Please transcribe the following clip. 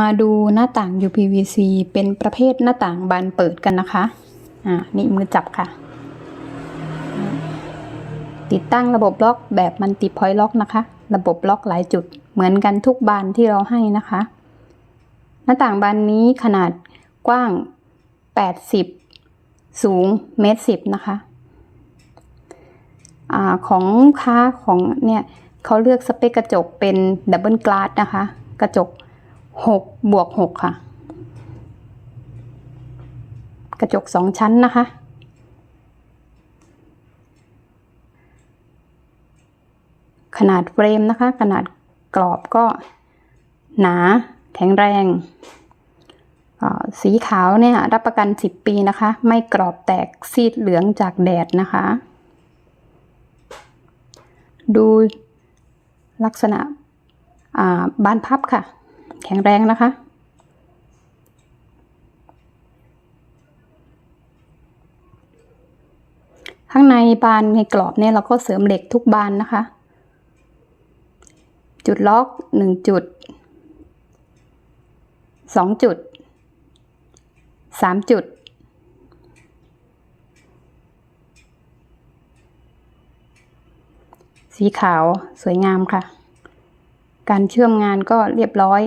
มาดูหน้าต่าง UPVC เป็นประเภทหน้าต่างบานเปิดกันนะคะ อ่า นี่มือจับค่ะ ติดตั้งระบบล็อกแบบมันติพอยล็อกนะคะ ระบบล็อกหลายจุด เหมือนกันทุกบานที่เราให้นะคะ หน้าต่างบานนี้ขนาดกว้าง 80 สูงเมตรสิบนะคะ อ่า ของค้าของเนี่ยเขาเลือกสเปคกระจกเป็นดับเบิลกลาสนะคะ กระจก 6บวก6ค่ะ กระจก2ชั้นนะคะ ขนาดเฟรมนะคะ ขนาดกรอบก็หนาแข็งแรงสีขาวเนี่ยรับประกัน 10 ปีนะคะ ไม่กรอบแตกซีดเหลืองจากแดดนะคะ ดูลักษณะบานพับค่ะ แข็งแรงนะคะ ข้างในบานในกรอบเนี่ยเราก็เสริมเหล็กทุกบานนะคะ จุดล็อกหนึ่งจุดสองจุดสามจุดสีขาวสวยงามค่ะ การเชื่อมงานก็เรียบร้อย